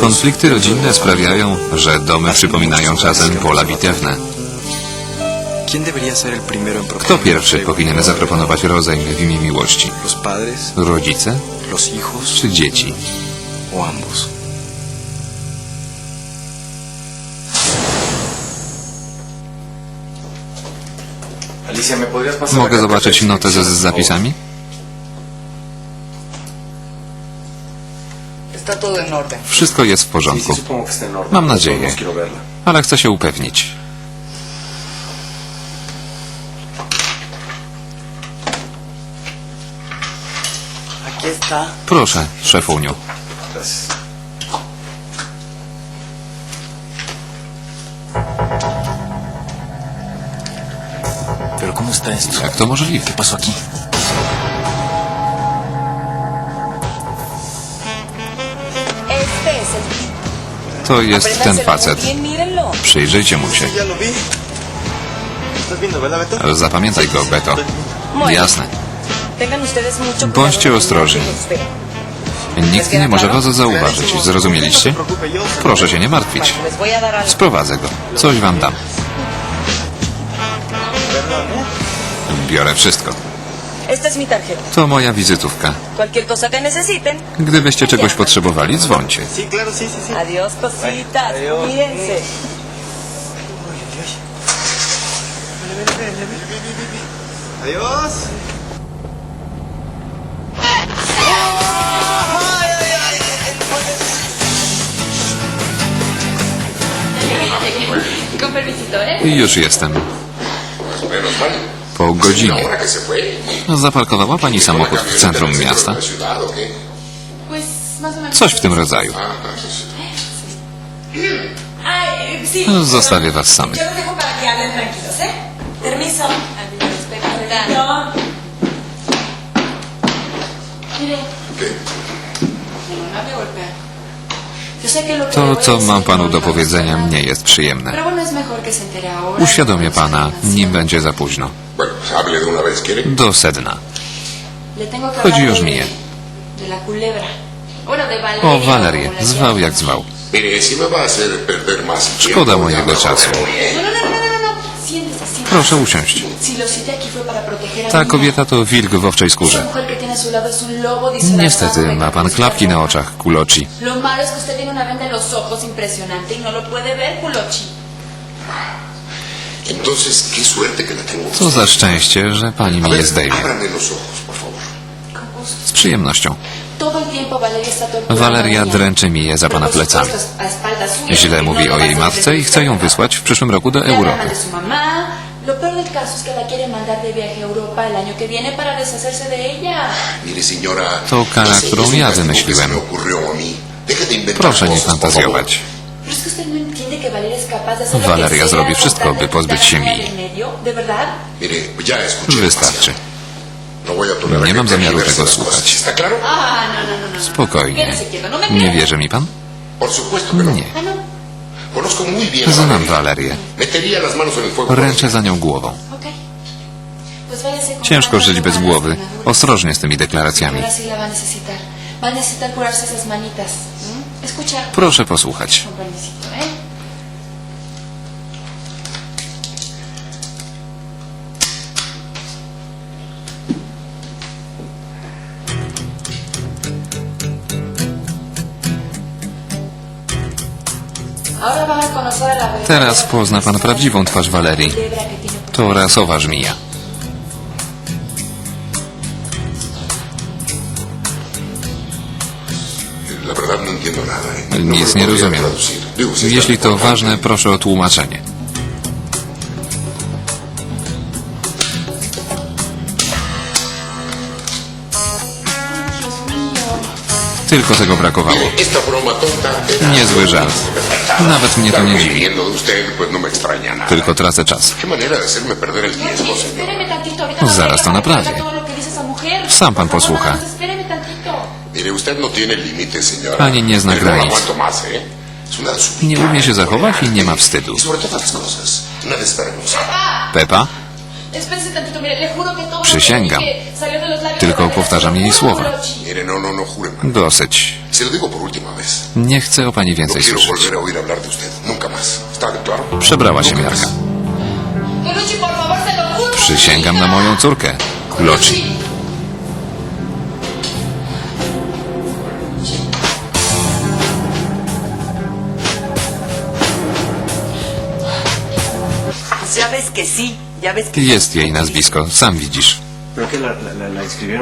Konflikty rodzinne sprawiają, że domy przypominają czasem pola bitewne. ¿Quién debería ser el primero en Kto pierwszy powinien zaproponować rozejm w imię miłości? ¿Los padres, Rodzice czy dzieci? Mogę zobaczyć notę z, zapisami? Wszystko jest w porządku. Mam nadzieję. ale chcę się upewnić. Aquí está. Proszę, szefuniu. Jak to możliwe? To jest ten facet. Przyjrzyjcie mu się. Zapamiętaj go, Beto. Jasne. Bądźcie ostrożni. Nikt nie może was zauważyć. Zrozumieliście? Proszę się nie martwić. Sprowadzę go. Coś wam dam. Biorę wszystko. To moja wizytówka. Cualquier cosa que necesiten. Gdybyście czegoś potrzebowali, dzwońcie. Sí, claro, sí, sí, sí. Adiós, cositas. Adiós. Cuídense. Adiós. Con permisito, ¿eh? I już jestem. Po godzinie. Fue. Zaparkowała pani samochód w centrum miasta? Coś w tym rodzaju. No, Zostawię was samych. No To, co mam panu no do powiedzenia, nie jest przyjemne. Uświadomię pana, nim będzie za późno. Hable de una vez, ¿quiere? Do sedna. Chodzi hablar już de- miję. De la culebra. Bueno, de Valeria. O, Walerię. Zwał jak zwał. Szkoda mojego mejor czasu. No, no, no, no, no, no, no. Proszę usiąść. Ta kobieta to wilk w owczej skórze. Niestety ma pan klapki na oczach, kuloci. Lo malo es que usted tiene una venda en los ojos impresionante y no lo puede ver, Culochi. Co za szczęście, że pani mi je zdejmie. Z przyjemnością. Waleria dręczy mi je za pana plecami. Źle mówi no o jej matce i chce ją wysłać w przyszłym roku do Europy. de su mamá. Lo peor del caso es que la quiere mandar de viaje a Europa el año que viene para deshacerse de ella. Mire, señora... To kara, którą ja wymyśliłem. Proszę nie fantazjować. Usted no entiende que Valeria es capaz de hacer lo Valeria que sea zrobi wszystko, by pozbyć się mi Wystarczy. No Nie mam zamiaru tego słuchać. Ah, no. Spokojnie. Nie wierzy mi pan? Nie. Ah, Znam. Walerię. Ręczę za nią głową. Ciężko żyć bez głowy. Ostrożnie z tymi deklaracjami. Proszę posłuchać. Teraz pozna pan prawdziwą twarz Walerii. To rasowa żmija. Nic nie rozumiem. Jeśli to ważne, proszę o tłumaczenie. Tylko tego brakowało. Niezły żart. Nawet mnie to nie dziwi. Tylko tracę czas. Zaraz to naprawię. Sam pan posłucha. Mire, usted no tiene señora. Pani nie zna no granic. ¿eh? Nie umie się zachować i nie ma wstydu. Y desvergonzada. Pepa? Przysięgam. Tylko powtarzam jej słowa. No, no, no. Dosyć. Nie chcę o pani No więcej słyszeć. Przebrała się miarka. Przysięgam na moją córkę. Loci. Jest jej nazwisko, sam widzisz.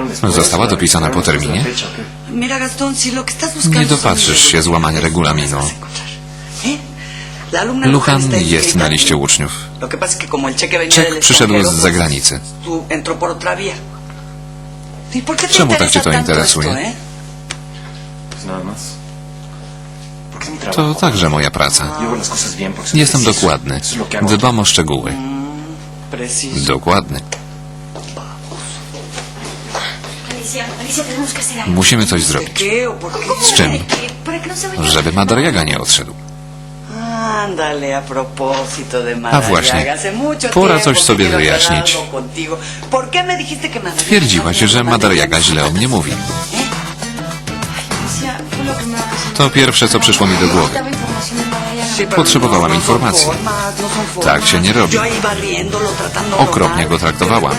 Después. Została dopisana po terminie? Nie dopatrzysz się złamania regulaminu. ¿Eh? Está jest na liście uczniów. Del przyszedł z zagranicy. ¿Y Czemu tak cię to interesuje? eh? To także moja praca. Jestem dokładny. Dbam o szczegóły. Preciso. Dokładny. Musimy coś ¿De zrobić. Z czym? Żeby Madariaga nie odszedł. A właśnie. Pora coś sobie wyjaśnić. algo contigo. ¿Por qué me dijiste que Madariaga Twierdziłaś, no że Madariaga źle o mnie mówi. Me To pierwsze, co przyszło mi do głowy. Potrzebowałam informacji. Tak się nie robi. Okropnie go traktowałam.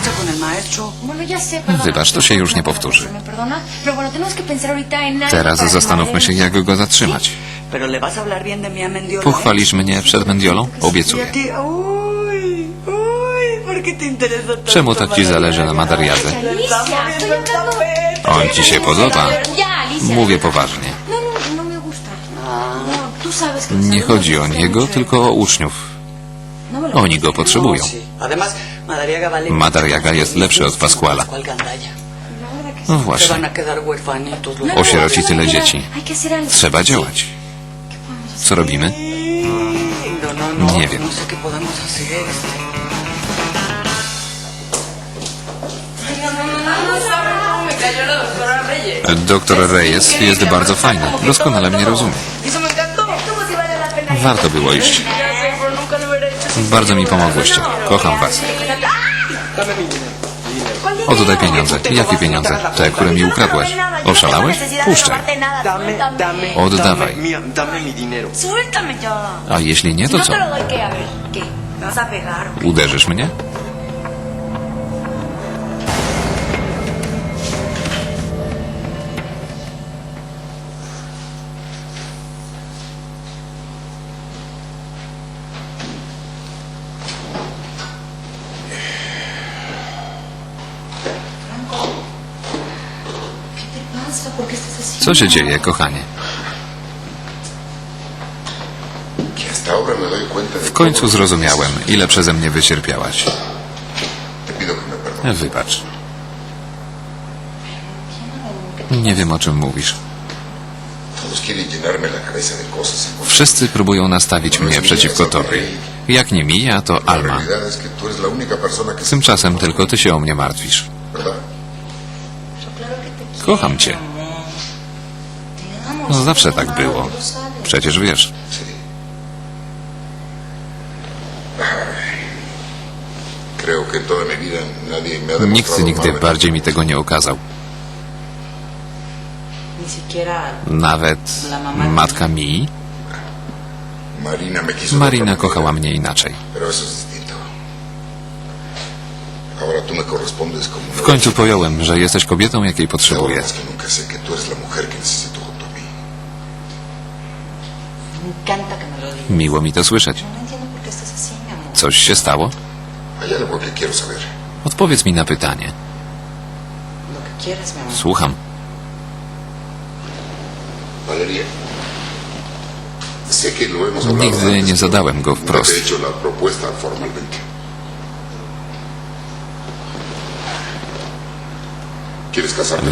Wybacz, to się już nie powtórzy. Teraz zastanówmy się, jak go zatrzymać. Pochwalisz mnie przed Mendiolą? Obiecuję. a ti, uy, uy, ¿por qué te interesa tanto Czemu tak ci zależy na Madariadze? On ci się podoba? Mówię poważnie. Nie chodzi o niego, tylko o uczniów. Oni go potrzebują. Madariaga jest lepszy od Pasquala. No właśnie. Osieroci tyle dzieci. Trzeba działać. Co robimy? Nie wiem. Doktor Reyes jest bardzo fajny. Doskonale mnie rozumie. Warto było iść. Bardzo mi pomogłyście. Kocham was. Oddaj pieniądze. Jakie pieniądze? Te, które mi ukradłeś. Oszalałeś? Puszczaj. Oddawaj. A jeśli nie, to no co? te lo Co się dzieje, kochanie? W końcu zrozumiałem, ile przeze mnie wycierpiałaś. Wybacz. Nie wiem, o czym mówisz. Wszyscy próbują nastawić mnie przeciwko tobie. Jak nie Mija, to Alma. Tymczasem tylko ty się o mnie martwisz. Kocham cię. No zawsze tak było. Przecież wiesz. Mi Nikt nigdy más bardziej mi tego nie siquiera Nawet matka Mii, Marina kochała mnie inaczej. W końcu pojąłem, że jesteś kobietą, jakiej potrzebuję. Miło mi to słyszeć. Coś się stało? Odpowiedz mi na pytanie. Słucham. Nigdy nie zadałem go wprost.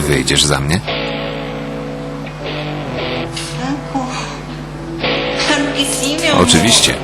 Wyjdziesz za mnie? Oczywiście.